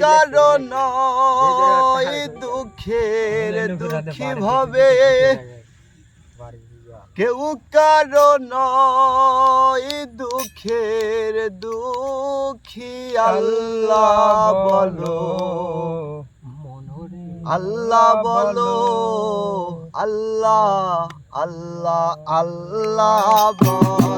কারণ দুঃখের দুঃখী ভবে কেউ কারণ দুঃখের দুঃখী আল্লাহ বলো। আল্লাহ বলো। আল্লাহ আল্লাহ আল্লাহ বলো।